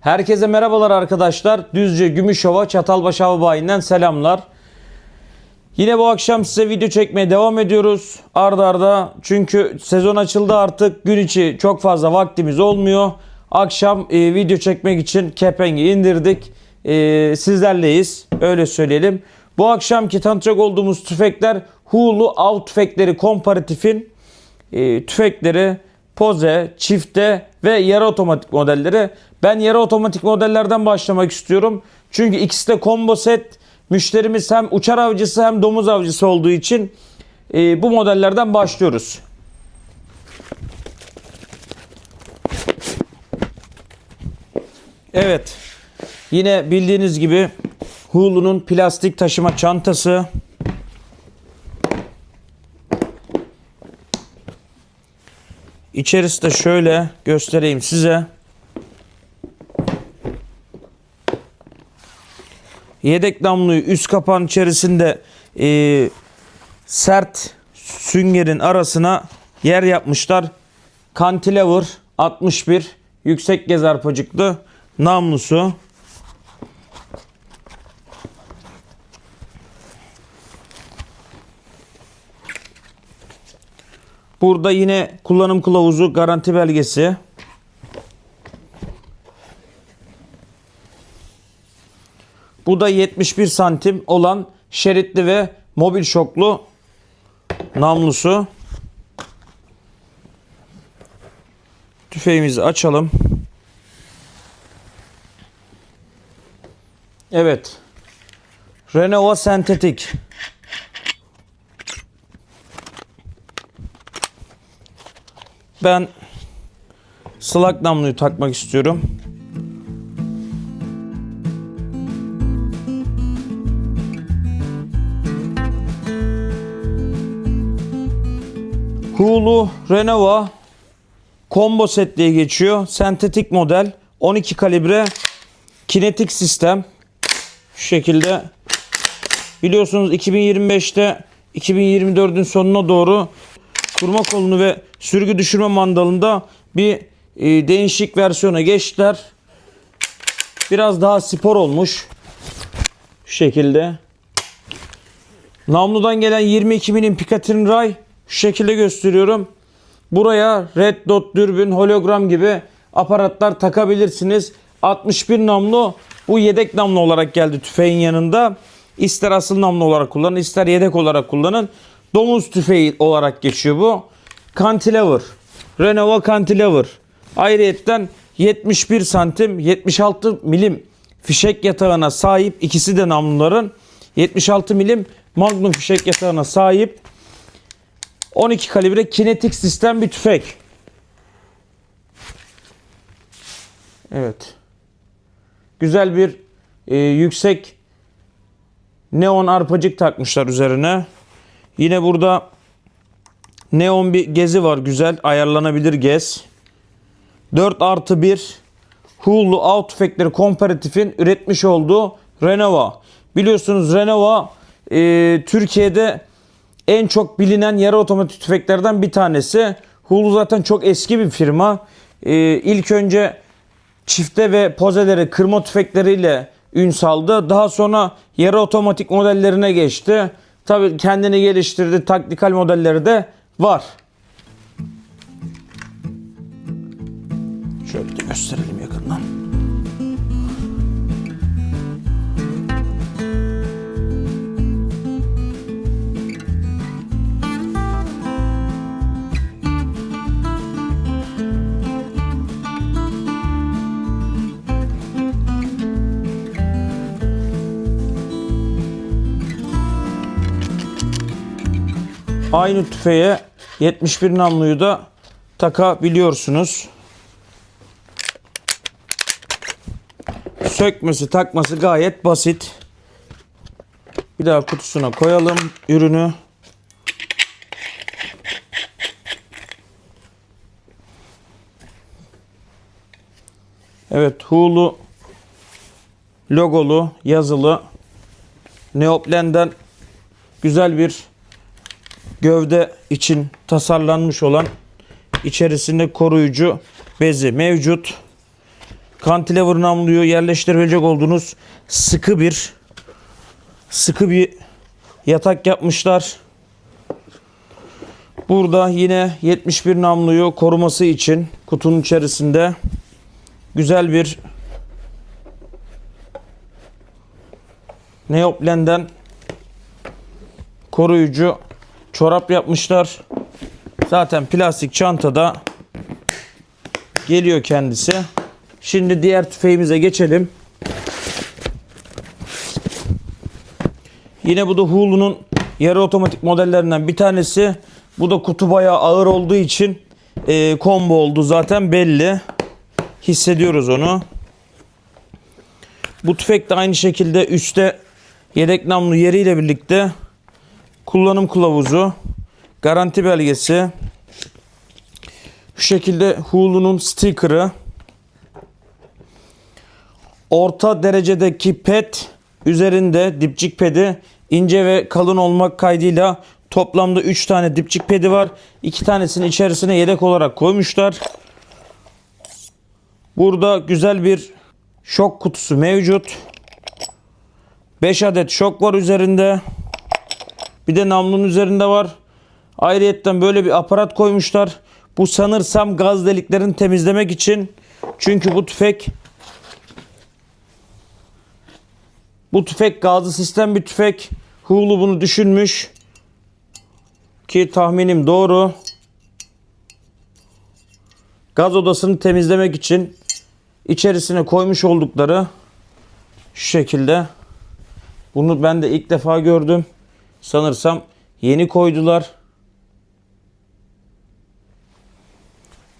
Herkese merhabalar arkadaşlar. Düzce Gümüşova Çatalbaşı Hava Bayi'nden selamlar. Yine bu akşam size video çekmeye devam ediyoruz. Arda arda çünkü sezon açıldı artık. Gün içi çok fazla vaktimiz olmuyor. Akşam e, video çekmek için kepengi indirdik. E, sizlerleyiz. Öyle söyleyelim. Bu akşamki tanıtacak olduğumuz tüfekler Hulu av tüfekleri komparatifin e, tüfekleri Poze, çifte ve yarı otomatik modelleri. Ben yarı otomatik modellerden başlamak istiyorum. Çünkü ikisi de combo set. Müşterimiz hem uçar avcısı hem domuz avcısı olduğu için e, bu modellerden başlıyoruz. Evet. Yine bildiğiniz gibi Hulu'nun plastik taşıma çantası. İçerisi de şöyle göstereyim size. Yedek namluyu üst kapağın içerisinde e, sert süngerin arasına yer yapmışlar. Cantilever 61 yüksek gez arpacıklı namlusu. Burada yine kullanım kılavuzu, garanti belgesi. Bu da 71 santim olan şeritli ve mobil şoklu namlusu. Tüfeğimizi açalım. Evet. Renova sentetik. Ben slug namluyu takmak istiyorum. Hulu Renova combo set diye geçiyor. Sentetik model 12 kalibre kinetik sistem. Şu şekilde biliyorsunuz 2025'te 2024'ün sonuna doğru kurma kolunu ve sürgü düşürme mandalında bir e, değişik versiyona geçtiler. Biraz daha spor olmuş. Şu şekilde. Namludan gelen 22 milim Picatinny Ray şu şekilde gösteriyorum. Buraya red dot dürbün, hologram gibi aparatlar takabilirsiniz. 61 namlu bu yedek namlu olarak geldi tüfeğin yanında. İster asıl namlu olarak kullanın, ister yedek olarak kullanın. Domuz tüfeği olarak geçiyor bu. Cantilever. Renova Cantilever. Ayrıyetten 71 santim 76 milim fişek yatağına sahip ikisi de namluların 76 milim Magnum fişek yatağına sahip 12 kalibre kinetik sistem bir tüfek. Evet. Güzel bir e, yüksek neon arpacık takmışlar üzerine. Yine burada neon bir gezi var güzel ayarlanabilir gez. 4 artı 1 Hulu av tüfekleri komparatifin üretmiş olduğu Renova. Biliyorsunuz Renova e, Türkiye'de en çok bilinen yarı otomatik tüfeklerden bir tanesi. Hulu zaten çok eski bir firma. E, ilk önce çifte ve pozeleri kırma tüfekleriyle ün saldı. Daha sonra yarı otomatik modellerine geçti. Tabi kendini geliştirdi. Taktikal modelleri de var. Şöyle de gösterelim yakından. Aynı tüfeğe 71 namluyu da takabiliyorsunuz. Sökmesi takması gayet basit. Bir daha kutusuna koyalım ürünü. Evet Hulu logolu yazılı Neoplen'den güzel bir gövde için tasarlanmış olan içerisinde koruyucu bezi mevcut. cantilever namluyu yerleştirebilecek olduğunuz sıkı bir sıkı bir yatak yapmışlar. Burada yine 71 namluyu koruması için kutunun içerisinde güzel bir Neoplen'den koruyucu çorap yapmışlar. Zaten plastik çantada geliyor kendisi. Şimdi diğer tüfeğimize geçelim. Yine bu da Hulu'nun yarı otomatik modellerinden bir tanesi. Bu da kutu bayağı ağır olduğu için e, combo oldu zaten belli. Hissediyoruz onu. Bu tüfek de aynı şekilde üstte yedek namlu yeriyle birlikte kullanım kılavuzu, garanti belgesi, şu şekilde Hulu'nun sticker'ı, orta derecedeki pet üzerinde dipçik pedi ince ve kalın olmak kaydıyla toplamda 3 tane dipçik pedi var. 2 tanesini içerisine yedek olarak koymuşlar. Burada güzel bir şok kutusu mevcut. 5 adet şok var üzerinde. Bir de namlunun üzerinde var. Ayrıyetten böyle bir aparat koymuşlar. Bu sanırsam gaz deliklerini temizlemek için. Çünkü bu tüfek bu tüfek gazlı sistem bir tüfek. Hulu bunu düşünmüş. Ki tahminim doğru. Gaz odasını temizlemek için içerisine koymuş oldukları şu şekilde. Bunu ben de ilk defa gördüm. Sanırsam yeni koydular.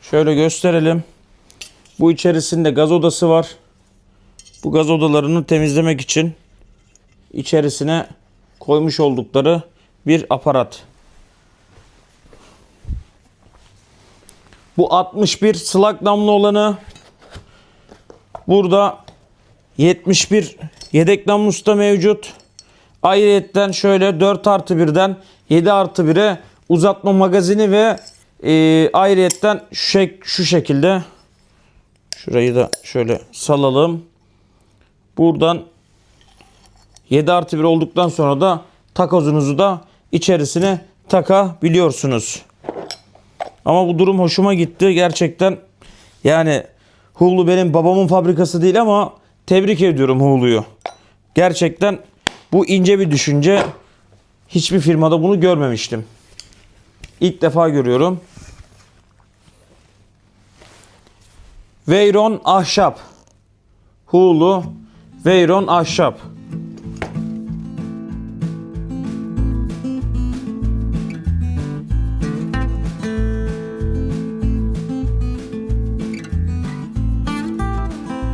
Şöyle gösterelim. Bu içerisinde gaz odası var. Bu gaz odalarını temizlemek için içerisine koymuş oldukları bir aparat. Bu 61 slug namlu olanı. Burada 71 yedek namlusu da mevcut. Ayrıyetten şöyle 4 artı 1'den 7 artı 1'e uzatma magazini ve e, ayrıyetten şu, şek- şu şekilde şurayı da şöyle salalım. Buradan 7 artı 1 olduktan sonra da takozunuzu da içerisine takabiliyorsunuz. Ama bu durum hoşuma gitti. Gerçekten yani Hulu benim babamın fabrikası değil ama tebrik ediyorum Hulu'yu. Gerçekten bu ince bir düşünce. Hiçbir firmada bunu görmemiştim. İlk defa görüyorum. Veyron ahşap. Hulu Veyron ahşap.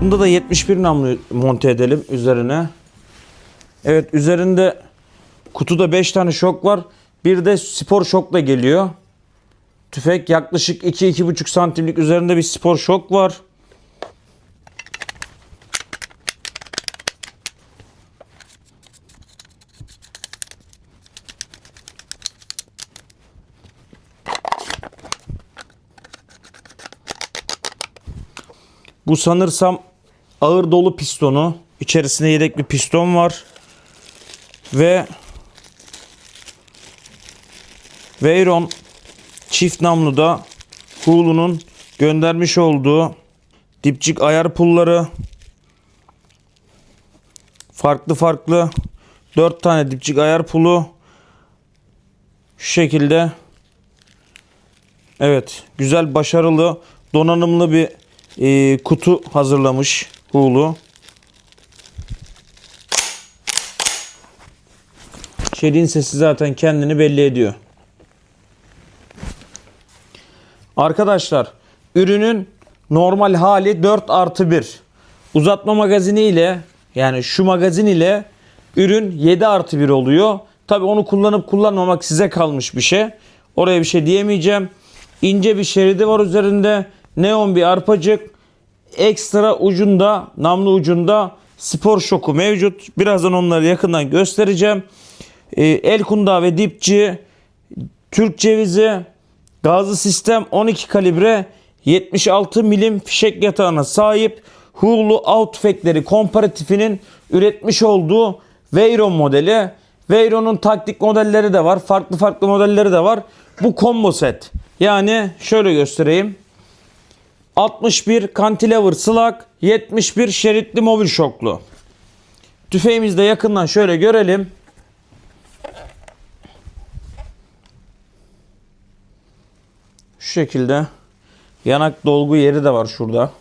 Bunda da 71 namlu monte edelim üzerine. Evet üzerinde kutuda 5 tane şok var. Bir de spor şokla geliyor. Tüfek yaklaşık 2-2,5 santimlik üzerinde bir spor şok var. Bu sanırsam ağır dolu pistonu. İçerisinde yedek bir piston var. Ve Veyron çift namlu da Hulu'nun göndermiş olduğu dipçik ayar pulları. Farklı farklı 4 tane dipçik ayar pulu. Şu şekilde. Evet güzel başarılı donanımlı bir e, kutu hazırlamış Hulu. Şerin sesi zaten kendini belli ediyor. Arkadaşlar ürünün normal hali 4 artı 1. Uzatma magazini ile yani şu magazin ile ürün 7 artı 1 oluyor. Tabi onu kullanıp kullanmamak size kalmış bir şey. Oraya bir şey diyemeyeceğim. İnce bir şeridi var üzerinde. Neon bir arpacık. Ekstra ucunda, namlu ucunda spor şoku mevcut. Birazdan onları yakından göstereceğim. Ee, el kundağı ve dipçi, Türk cevizi, gazlı sistem 12 kalibre 76 milim fişek yatağına sahip. Hulu av tüfekleri komparatifinin üretmiş olduğu Veyron modeli. Veyron'un taktik modelleri de var. Farklı farklı modelleri de var. Bu combo set. Yani şöyle göstereyim. 61 cantilever slug, 71 şeritli mobil şoklu. Tüfeğimizi de yakından şöyle görelim. Şu şekilde yanak dolgu yeri de var şurada.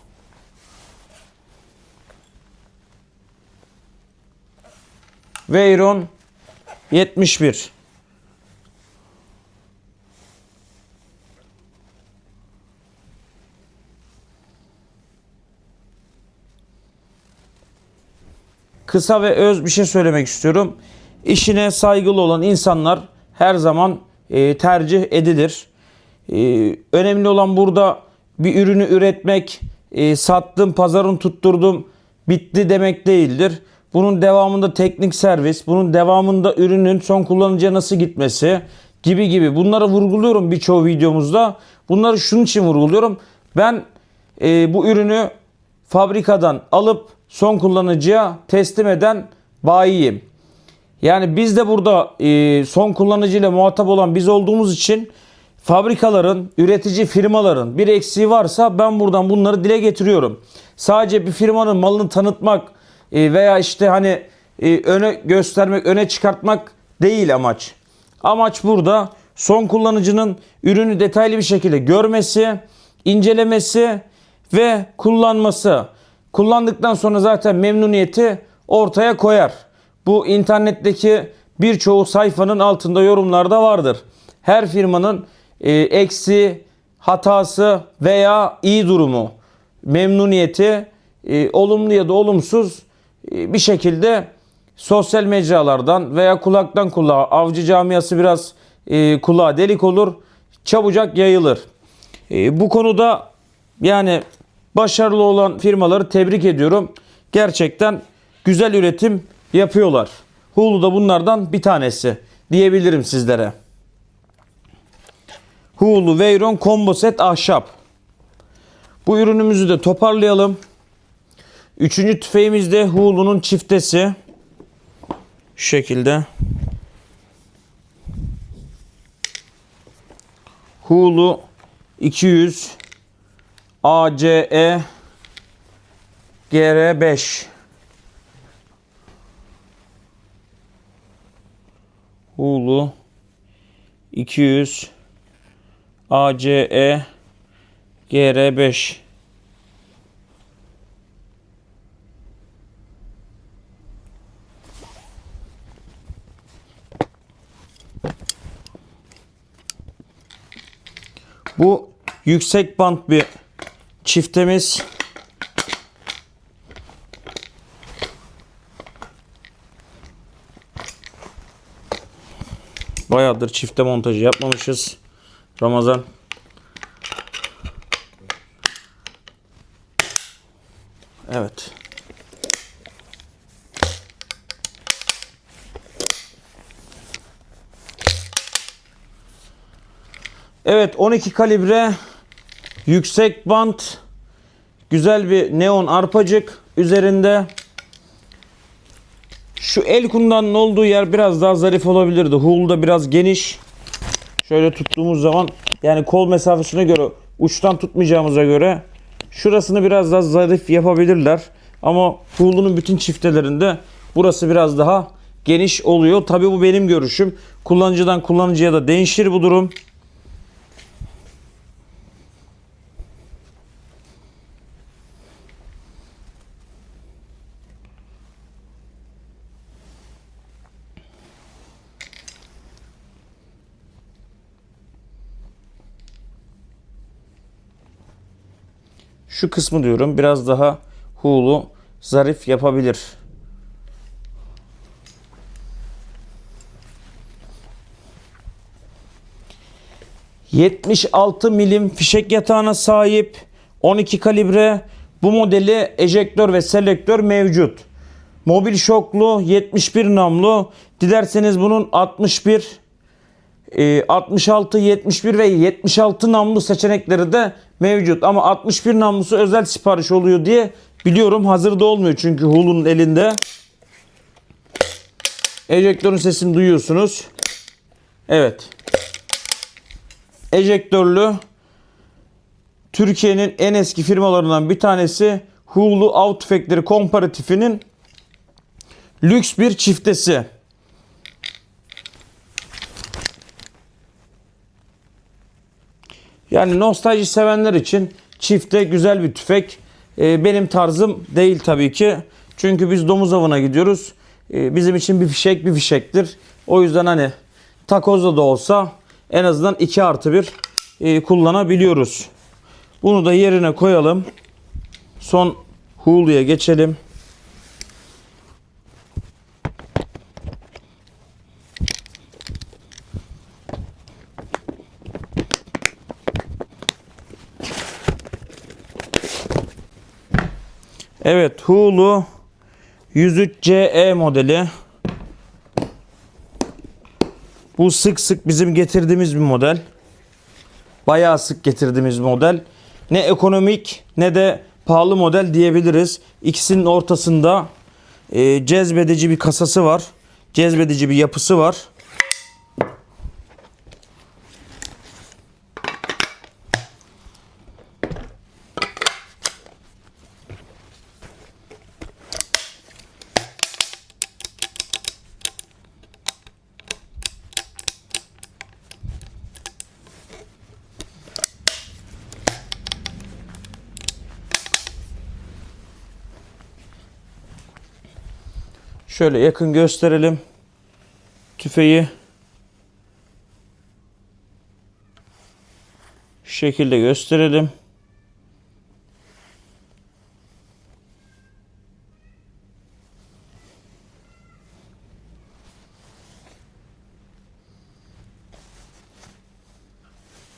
Veyron 71. kısa ve öz bir şey söylemek istiyorum. İşine saygılı olan insanlar her zaman e, tercih edilir. E, önemli olan burada bir ürünü üretmek, e, sattım, pazarın tutturdum, bitti demek değildir. Bunun devamında teknik servis, bunun devamında ürünün son kullanıcıya nasıl gitmesi gibi gibi bunları vurguluyorum birçoğu videomuzda. Bunları şunun için vurguluyorum. Ben e, bu ürünü fabrikadan alıp son kullanıcıya teslim eden bayiyim. Yani biz de burada e, son kullanıcıyla muhatap olan biz olduğumuz için fabrikaların, üretici firmaların bir eksiği varsa ben buradan bunları dile getiriyorum. Sadece bir firmanın malını tanıtmak e, veya işte hani e, öne göstermek, öne çıkartmak değil amaç. Amaç burada son kullanıcının ürünü detaylı bir şekilde görmesi, incelemesi ve kullanması. Kullandıktan sonra zaten memnuniyeti ortaya koyar. Bu internetteki birçoğu sayfanın altında yorumlarda vardır. Her firmanın e, eksi, hatası veya iyi durumu, memnuniyeti e, olumlu ya da olumsuz e, bir şekilde sosyal mecralardan veya kulaktan kulağa avcı camiası biraz e, kulağa delik olur çabucak yayılır. E, bu konuda yani başarılı olan firmaları tebrik ediyorum. Gerçekten güzel üretim yapıyorlar. Hulu da bunlardan bir tanesi diyebilirim sizlere. Hulu Veyron Combo Set Ahşap. Bu ürünümüzü de toparlayalım. Üçüncü tüfeğimiz de Hulu'nun çiftesi. Şu şekilde. Hulu 200 ACE GR5 Hulu 200 ACE GR5 Bu yüksek bant bir çiftemiz. Bayağıdır çifte montajı yapmamışız. Ramazan. Evet. Evet 12 kalibre yüksek bant güzel bir neon arpacık üzerinde şu el kundanın olduğu yer biraz daha zarif olabilirdi. Hul da biraz geniş. Şöyle tuttuğumuz zaman yani kol mesafesine göre uçtan tutmayacağımıza göre şurasını biraz daha zarif yapabilirler. Ama Hulu'nun bütün çiftelerinde burası biraz daha geniş oluyor. Tabii bu benim görüşüm. Kullanıcıdan kullanıcıya da değişir bu durum. Şu kısmı diyorum biraz daha hulu zarif yapabilir. ...76 milim fişek yatağına sahip... ...12 kalibre... ...bu modeli ejektör ve selektör mevcut. Mobil şoklu 71 namlu... ...dilerseniz bunun 61... E, 66, 71 ve 76 namlu seçenekleri de mevcut. Ama 61 namlusu özel sipariş oluyor diye Biliyorum hazırda olmuyor çünkü Hulu'nun elinde. Ejektörün sesini duyuyorsunuz. Evet. Ejektörlü Türkiye'nin en eski firmalarından bir tanesi Hulu Tüfekleri Komparatifinin lüks bir çiftesi. Yani nostalji sevenler için çifte güzel bir tüfek. Ee, benim tarzım değil tabii ki. Çünkü biz domuz avına gidiyoruz. Ee, bizim için bir fişek bir fişektir. O yüzden hani takozda da olsa en azından 2 artı 1 e, kullanabiliyoruz. Bunu da yerine koyalım. Son Hulu'ya geçelim. Evet Hulu 103CE modeli. Bu sık sık bizim getirdiğimiz bir model. Bayağı sık getirdiğimiz model. Ne ekonomik ne de pahalı model diyebiliriz. İkisinin ortasında e, cezbedici bir kasası var. Cezbedici bir yapısı var. Şöyle yakın gösterelim. Tüfeği şu şekilde gösterelim.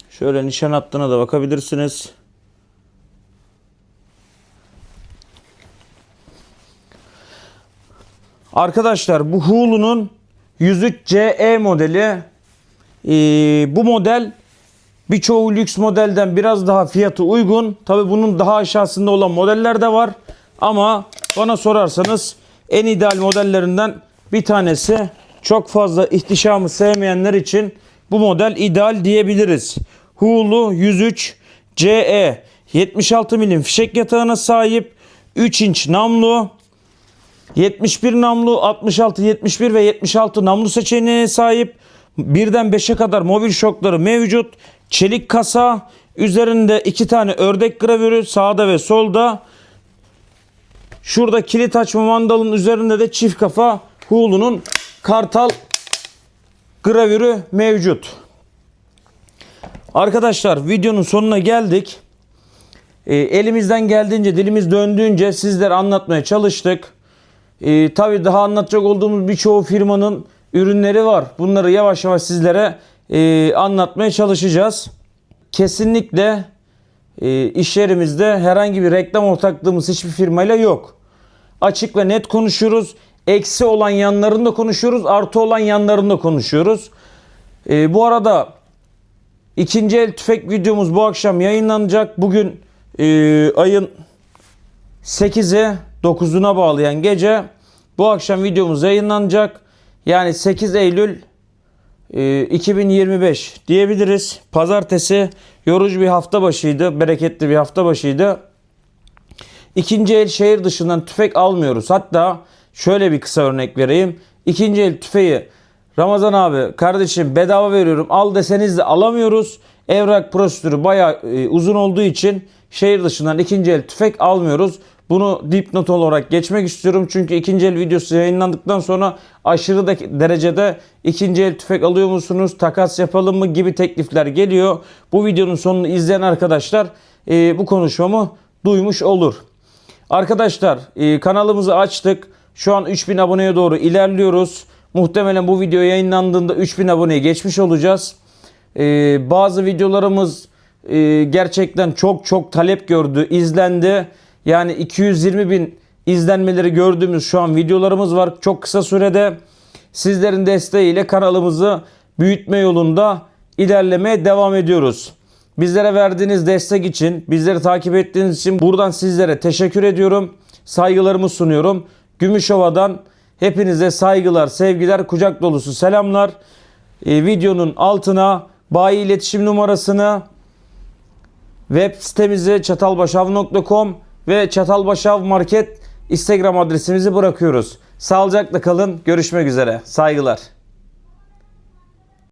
Şöyle nişan hattına da bakabilirsiniz. Arkadaşlar bu Hulu'nun 103CE modeli. Ee, bu model birçoğu lüks modelden biraz daha fiyatı uygun. Tabi bunun daha aşağısında olan modeller de var. Ama bana sorarsanız en ideal modellerinden bir tanesi. Çok fazla ihtişamı sevmeyenler için bu model ideal diyebiliriz. Hulu 103 CE 76 milim fişek yatağına sahip 3 inç namlu 71 namlu, 66, 71 ve 76 namlu seçeneğine sahip. Birden 5'e kadar mobil şokları mevcut. Çelik kasa. Üzerinde iki tane ördek gravürü sağda ve solda. Şurada kilit açma mandalın üzerinde de çift kafa Hulu'nun kartal gravürü mevcut. Arkadaşlar videonun sonuna geldik. E, elimizden geldiğince dilimiz döndüğünce sizlere anlatmaya çalıştık. Ee, tabii daha anlatacak olduğumuz birçoğu firmanın ürünleri var. Bunları yavaş yavaş sizlere e, anlatmaya çalışacağız. Kesinlikle e, iş yerimizde herhangi bir reklam ortaklığımız hiçbir firmayla yok. Açık ve net konuşuyoruz. Eksi olan yanlarını da konuşuyoruz. Artı olan yanlarını da konuşuyoruz. E, bu arada ikinci el tüfek videomuz bu akşam yayınlanacak. Bugün e, ayın 8'i 9'una bağlayan gece bu akşam videomuz yayınlanacak. Yani 8 Eylül e, 2025 diyebiliriz. Pazartesi yorucu bir hafta başıydı. Bereketli bir hafta başıydı. İkinci el şehir dışından tüfek almıyoruz. Hatta şöyle bir kısa örnek vereyim. İkinci el tüfeği Ramazan abi kardeşim bedava veriyorum al deseniz de alamıyoruz. Evrak prosedürü bayağı e, uzun olduğu için şehir dışından ikinci el tüfek almıyoruz. Bunu dipnot olarak geçmek istiyorum. Çünkü ikinci el videosu yayınlandıktan sonra aşırı derecede ikinci el tüfek alıyor musunuz? Takas yapalım mı gibi teklifler geliyor. Bu videonun sonunu izleyen arkadaşlar e, bu konuşmamı duymuş olur. Arkadaşlar e, kanalımızı açtık. Şu an 3000 aboneye doğru ilerliyoruz. Muhtemelen bu video yayınlandığında 3000 aboneye geçmiş olacağız. E, bazı videolarımız e, gerçekten çok çok talep gördü, izlendi. Yani 220 bin izlenmeleri gördüğümüz şu an videolarımız var. Çok kısa sürede sizlerin desteğiyle kanalımızı büyütme yolunda ilerlemeye devam ediyoruz. Bizlere verdiğiniz destek için, bizleri takip ettiğiniz için buradan sizlere teşekkür ediyorum. Saygılarımı sunuyorum. Gümüşova'dan hepinize saygılar, sevgiler, kucak dolusu selamlar. Ee, videonun altına bayi iletişim numarasını, web sitemizi çatalbaşav.com ve Çatalbaşav Market Instagram adresimizi bırakıyoruz. Sağlıcakla kalın. Görüşmek üzere. Saygılar.